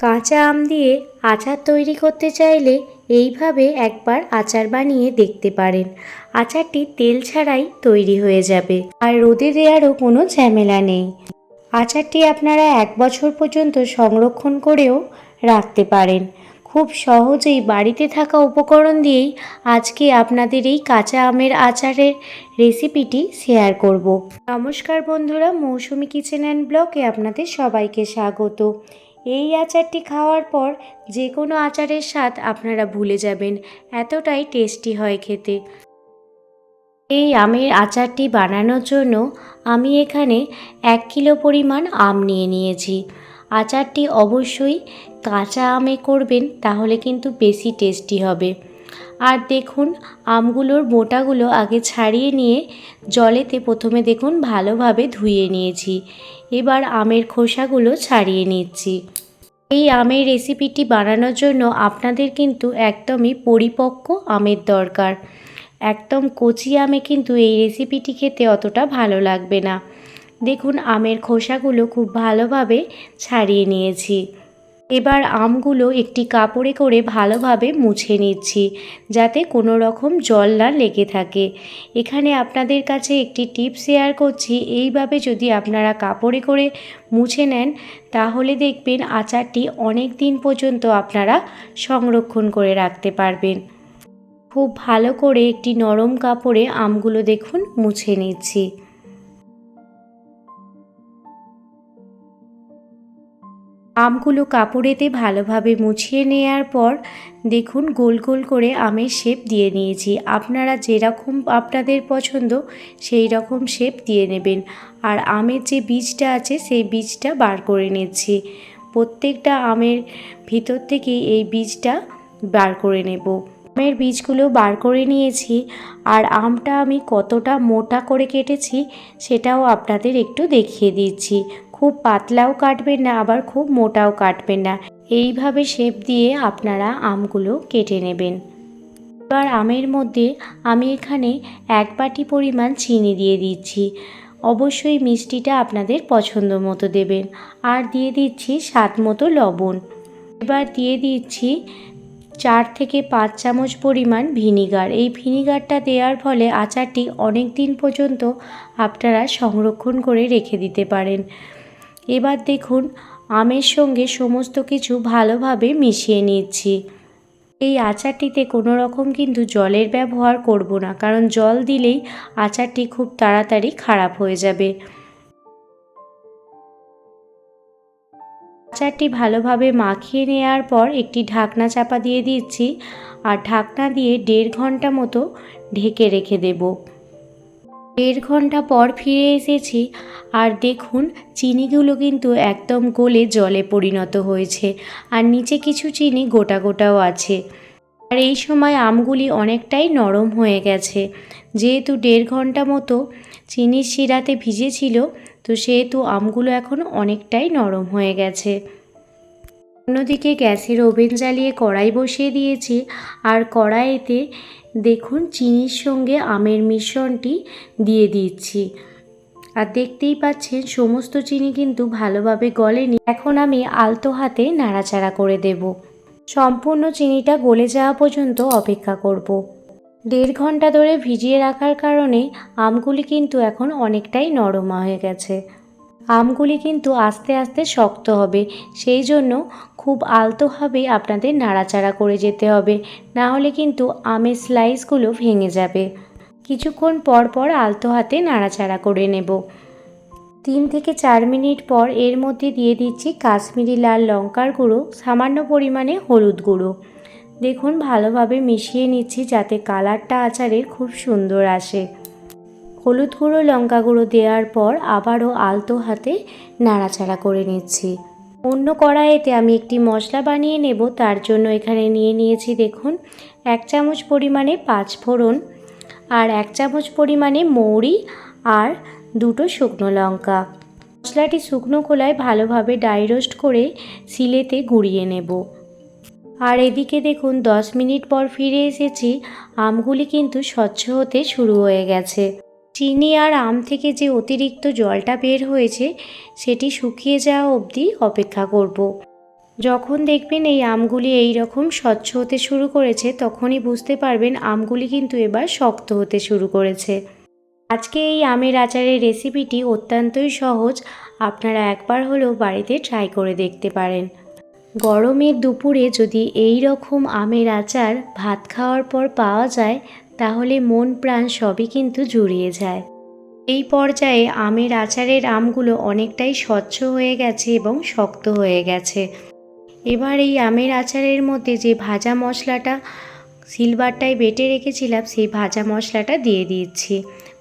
কাঁচা আম দিয়ে আচার তৈরি করতে চাইলে এইভাবে একবার আচার বানিয়ে দেখতে পারেন। আচারটি তেল ছাড়াই তৈরি হয়ে যাবে। আর রোদে দেওয়ারও কোনো ঝামেলা নেই। আচারটি আপনারা এক বছর পর্যন্ত সংরক্ষণ করেও রাখতে পারেন। খুব সহজেই বাড়িতে থাকা উপকরণ দিয়েই আজকে আপনাদের এই কাঁচা আমের আচারের রেসিপিটি শেয়ার করব। নমস্কার বন্ধুরা, মৌসুমি কিচেন অ্যান্ড ব্লকে আপনাদের সবাইকে স্বাগত। এই আচারটি খাওয়ার পর যে কোনো আচারের স্বাদ আপনারা ভুলে যাবেন, এতটাই টেস্টি হয় খেতে। এই আমের আচারটি বানানোর জন্য আমি এখানে এক কিলো পরিমাণ আম নিয়ে নিয়েছি। আচারটি অবশ্যই কাঁচা আমে করবেন, তাহলে কিন্তু বেশি টেস্টি হবে। আর দেখুন, আমগুলোর মোটাগুলো আগে ছাড়িয়ে নিয়ে জলেতে প্রথমে দেখুন ভালোভাবে ধুয়ে নিয়েছি। এবার আমের খোসাগুলো ছাড়িয়ে নিচ্ছি। এই আমের রেসিপিটি বানানোর জন্য আপনাদের কিন্তু একদমই পরিপক্ক আমের দরকার। একদম কচি আমে কিন্তু এই রেসিপিটি খেতে অতটা ভালো লাগবে না। দেখুন, আমের খোসাগুলো খুব ভালোভাবে ছাড়িয়ে নিয়েছি। এবার আমগুলো একটি কাপড়ে করে ভালোভাবে মুছে নিচ্ছি, যাতে কোনো রকম জল না লেগে থাকে। এখানে আপনাদের কাছে একটি টিপ শেয়ার করছি, এইভাবে যদি আপনারা কাপড়ে করে মুছে নেন, তাহলে দেখবেন আচারটি অনেক দিন পর্যন্ত আপনারা সংরক্ষণ করে রাখতে পারবেন। খুব ভালো করে একটি নরম কাপড়ে আমগুলো দেখুন মুছে নিচ্ছি। আমগুলো কাপড়েতে ভালোভাবে মুছিয়ে নেওয়ার পর দেখুন গোল গোল করে আমের শেপ দিয়ে নিয়েছি। আপনারা যেরকম আপনাদের পছন্দ সেই রকম শেপ দিয়ে নেবেন। আর আমের যে বীজটা আছে সেই বীজটা বার করে নিচ্ছি। প্রত্যেকটা আমের ভিতর থেকেই এই বীজটা বার করে নেব। আমের বীজগুলো বার করে নিয়েছি আর আমটা আমি কতটা মোটা করে কেটেছি সেটাও আপনাদের একটু দেখিয়ে দিচ্ছি। খুব পাতলাও কাটবেন না, আবার খুব মোটাও কাটবেন না। এইভাবে শেপ দিয়ে আপনারা আমগুলো কেটে নেবেন। এবার আমের মধ্যে আমি এখানে এক বাটি পরিমাণ চিনি দিয়ে দিচ্ছি। অবশ্যই মিষ্টিটা আপনাদের পছন্দ মতো দেবেন। আর দিয়ে দিচ্ছি স্বাদ মতো লবণ। এবার দিয়ে দিচ্ছি চার থেকে পাঁচ চামচ পরিমাণ ভিনিগার। এই ভিনিগারটা দেওয়ার ফলে আচারটি অনেক দিন পর্যন্ত আপনারা সংরক্ষণ করে রেখে দিতে পারেন। এবার দেখুন, আমের সঙ্গে সমস্ত কিছু ভালোভাবে মিশিয়ে নিচ্ছি। এই আচারটিতে কোনো রকম কিন্তু জলের ব্যবহার করব না, কারণ জল দিলেই আচারটি খুব তাড়াতাড়ি খারাপ হয়ে যাবে। আচারটি ভালোভাবে মাখিয়ে নেওয়ার পর একটি ঢাকনা চাপা দিয়ে দিচ্ছি, আর ঢাকনা দিয়ে দেড় ঘণ্টা মতো ঢেকে রেখে দেব। দেড় ঘণ্টা পর ফিরে এসেছি। আর দেখুন, চিনিগুলো কিন্তু একদম গলে জলে পরিণত হয়েছে। আর নিচে কিছু চিনি গোটা গোটাও আছে। আর এই সময় আমগুলি অনেকটাই নরম হয়ে গেছে। যেহেতু দেড় ঘণ্টা মতো চিনির শিরাতে ভিজেছিল, তো সেহেতু আমগুলো এখন অনেকটাই নরম হয়ে গেছে। অন্যদিকে গ্যাসের ওভেন জ্বালিয়ে কড়াই বসিয়ে দিয়েছি। আর কড়াইতে দেখুন চিনির সঙ্গে আমের মিশ্রণটি দিয়ে দিচ্ছি। আর দেখতেই পাচ্ছেন সমস্ত চিনি কিন্তু ভালোভাবে গলেনি। এখন আমি আলতো হাতে নাড়াচাড়া করে দেব। সম্পূর্ণ চিনিটা গলে যাওয়া পর্যন্ত অপেক্ষা করব। দেড় ঘণ্টা ধরে ভিজিয়ে রাখার কারণে আমগুলি কিন্তু এখন অনেকটাই নরম হয়ে গেছে। আমগুলি কিন্তু আস্তে আস্তে শক্ত হবে। সেই জন্য খুব আলতোভাবে আপনাদের নাড়াচাড়া করে যেতে হবে। না হলে কিন্তু আমের স্লাইসগুলো ভেঙে যাবে। কিছুক্ষণ পর পর আলতো হাতে নাড়াচাড়া করে নেব। তিন থেকে চার মিনিট পর এর মধ্যে দিয়ে দিচ্ছি কাশ্মীরি লাল লঙ্কার গুঁড়ো, সামান্য পরিমাণে হলুদ গুঁড়ো। দেখুন ভালোভাবে মিশিয়ে নিচ্ছি যাতে কালারটা আচারের খুব সুন্দর আসে। হলুদ গুঁড়ো লঙ্কা গুঁড়ো দেওয়ার পর আবারও আলতো হাতে নাড়াচাড়া করে নিচ্ছি। অন্য কড়াইতে আমি একটি মশলা বানিয়ে নেব, তার জন্য এখানে নিয়ে নিয়েছি দেখুন, এক চামচ পরিমাণে পাঁচ ফোড়ন আর এক চামচ পরিমাণে মৌরি আর দুটো শুকনো লঙ্কা। মশলাটি শুকনো খোলায় ভালোভাবে ডাই রোস্ট করে সিলেতে গুঁড়িয়ে নেব। আর এদিকে দেখুন, দশ মিনিট পর ফিরে এসেছি, আমগুলি কিন্তু স্বচ্ছ হতে শুরু হয়ে গেছে। চিনি আর আম থেকে যে অতিরিক্ত জলটা বের হয়েছে, সেটি শুকিয়ে যাওয়া অবধি অপেক্ষা করব। যখন দেখবেন এই আমগুলি এই রকম স্বচ্ছ হতে শুরু করেছে, তখনই বুঝতে পারবেন আমগুলি কিন্তু এবার শক্ত হতে শুরু করেছে আজকে এই আমের আচারের রেসিপিটি অত্যন্তই সহজ, আপনারা একবার হলেও বাড়িতে ট্রাই করে দেখতে পারেন গরমের দুপুরে যদি এই রকম আমের আচার ভাত খাওয়ার পর পাওয়া যায় তাহলে মন প্রাণ সবই কিন্তু জুড়িয়ে যায়। এই পর্যায়ে আমের আচারের আমগুলো অনেকটাই স্বচ্ছ হয়ে গেছে এবং শক্ত হয়ে গেছে। এবার এই আমের আচারের মধ্যে যে ভাজা মশলাটা সিলভারটায় বেটে রেখেছিলাম, সেই ভাজা মশলাটা দিয়ে দিচ্ছি।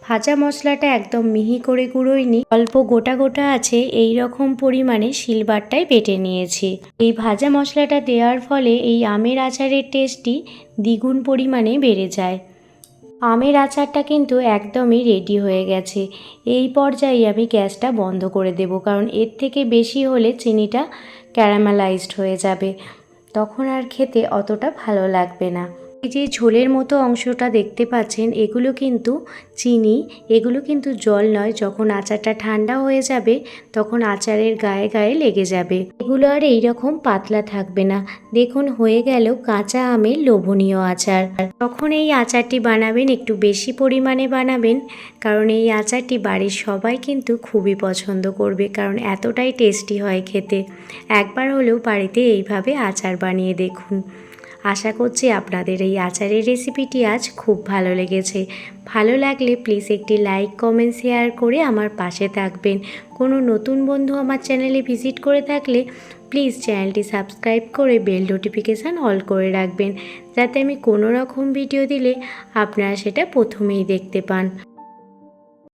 ভাজা মশলাটা একদম মিহি করে গুঁড়োইনি অল্প গোটা গোটা আছে, এই রকম পরিমাণে সিলভারটায় বেটে নিয়েছি। এই ভাজা মশলাটা দেওয়ার ফলে এই আমের আচারের টেস্টটি দ্বিগুণ পরিমাণে বেড়ে যায়। আমের আচারটা কিন্তু একদমই রেডি হয়ে গেছে। এই পর্যায়ে আমি গ্যাসটা বন্ধ করে দেব, কারণ এর থেকে বেশি হলে চিনিটা ক্যারামেলাইজড হয়ে যাবে। তখন আর খেতে অতটা ভালো লাগবে না। এই যে ঝোলের মতো অংশটা দেখতে পাচ্ছেন, এগুলো কিন্তু চিনি, এগুলো কিন্তু জল নয়। যখন আচারটা ঠান্ডা হয়ে যাবে, তখন আচারের গায়ে গায়ে লেগে যাবে। এগুলো আর এইরকম পাতলা থাকবে না। দেখুন, হয়ে গেল কাঁচা আমের লোভনীয় আচার। তখন এই আচারটি বানাবেন, একটু বেশি পরিমাণে বানাবেন, কারণ এই আচারটি বাড়ির সবাই কিন্তু খুবই পছন্দ করবে, কারণ এতটাই টেস্টি হয় খেতে। একবার হলেও বাড়িতে এইভাবে আচার বানিয়ে দেখুন। আশা করছি আপনাদের এই আচারের রেসিপিটি আজ খুব ভালো লেগেছে। ভালো লাগলে প্লিজ একটি লাইক, কমেন্ট, শেয়ার করে আমার পাশে থাকবেন। কোনো নতুন বন্ধু আমার চ্যানেলে ভিজিট করে থাকলে প্লিজ চ্যানেলটি সাবস্ক্রাইব করে বেল নোটিফিকেশান অল করে রাখবেন। যাতে আমি কোনো রকম ভিডিও দিলে আপনারা সেটা প্রথমেই দেখতে পান।